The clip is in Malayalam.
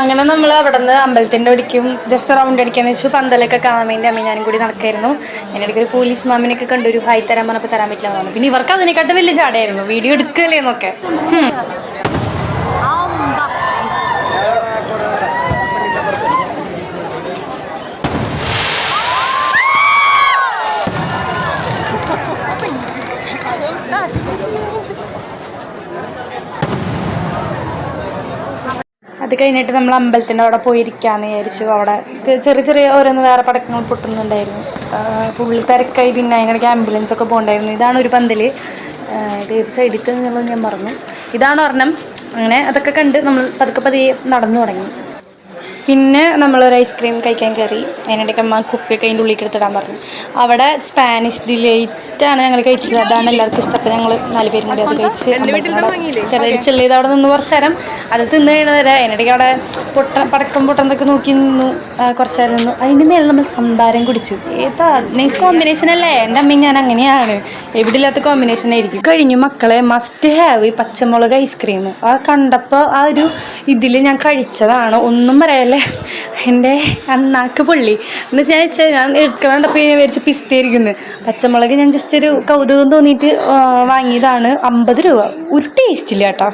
അങ്ങനെ നമ്മൾ അവിടെ നിന്ന് അമ്പലത്തിന്റെ ഒടിക്കും ജസ്റ്റ് റൗണ്ട് അടിക്കാന്ന് വെച്ചു. പന്തലൊക്കെ കാണാൻ വേണ്ടി അമ്മ ഞാനും കൂടി നടക്കായിരുന്നു. അതിനിടയ്ക്ക് ഒരു പോലീസ് മാമിനൊക്കെ കണ്ടു ഒരു ഹായ് തരാൻ പറഞ്ഞപ്പോൾ തരാൻ പറ്റില്ല എന്ന് പറഞ്ഞു. പിന്നെ ഇവർക്ക് അതിനെക്കാട്ടും വലിയ ചാടയായിരുന്നു വീഡിയോ എടുക്കല്ലേ എന്നൊക്കെ. ഹും. അത് കഴിഞ്ഞിട്ട് നമ്മൾ അമ്പലത്തിന്റെ അവിടെ പോയിരിക്കാന്ന് വിചാരിച്ചു. അവിടെ ചെറിയ ചെറിയ ഓരോന്ന് വേറെ പടക്കങ്ങൾ പൊട്ടുന്നുണ്ടായിരുന്നു. ഫുള്ള് തിരക്കായി പിന്നെ അതിനിടയ്ക്ക് ആംബുലൻസ് ഒക്കെ പോകണ്ടായിരുന്നു. ഇതാണ് ഒരു പന്തൽ ഇത് ഏത് സൈഡിൽ ഞാൻ മറന്നു. ഇതാണ് ഒരെണ്ണം. അങ്ങനെ അതൊക്കെ കണ്ട് നമ്മൾ പതുക്കെ പതിയെ നടന്നു തുടങ്ങി. പിന്നെ നമ്മളൊരു ഐസ്ക്രീം കഴിക്കാൻ കയറി. അതിനിടയ്ക്ക് അമ്മ കുപ്പിയൊക്കെ അതിന്റെ ഉള്ളിലേക്ക് എടുത്തിടാൻ പറഞ്ഞു. അവിടെ സ്പാനിഷ് ഡിലൈറ്റാണ് ഞങ്ങൾ കഴിച്ചത്. അതാണ് എല്ലാവർക്കും ഇഷ്ടപ്പെട്ട ഞങ്ങൾ നാല് പേരും കൂടി അത് കഴിച്ച് ചെറിയ ചെള്ളിയത് അവിടെ നിന്ന് കുറച്ച് നേരം അത് തിന്ന് വരെ അതിനിടയ്ക്ക് അവിടെ പൊട്ട പടക്കം പൊട്ടന്നൊക്കെ നോക്കി നിന്നു. കുറച്ച് നേരം നിന്നു. അതിന്റെ മേലെ നമ്മൾ സംഭാരം കുടിച്ചു. ഏതാ നൈസ് കോമ്പിനേഷൻ അല്ലേ? എന്റെ അമ്മയും ഞാൻ അങ്ങനെയാണ്. എവിടെ ഇല്ലാത്ത കോമ്പിനേഷൻ ആയിരിക്കും. കഴിഞ്ഞു. മക്കളെ മസ്റ്റ് ഹാവ് ഈ പച്ചമുളക് ഐസ്ക്രീം. ആ കണ്ടപ്പോൾ ആ ഒരു ഇതിൽ ഞാൻ കഴിച്ചതാണ്. ഒന്നും പറയല്ലേ? എന്റെ അണ്ണാക്ക് പൊള്ളി. എന്ന് വെച്ചാൽ ഞാൻ എടുക്കണോണ്ടപ്പോൾ ഞാൻ വിചാരിച്ച പിസ്തയിരിക്കുന്നു പച്ചമുളക് ഞാൻ ജസ്റ്റ് ഒരു കൗതുകം തോന്നിയിട്ട് വാങ്ങിയതാണ് അമ്പത് രൂപ. ഒരു ടേസ്റ്റ് ഇല്ല കേട്ടോ.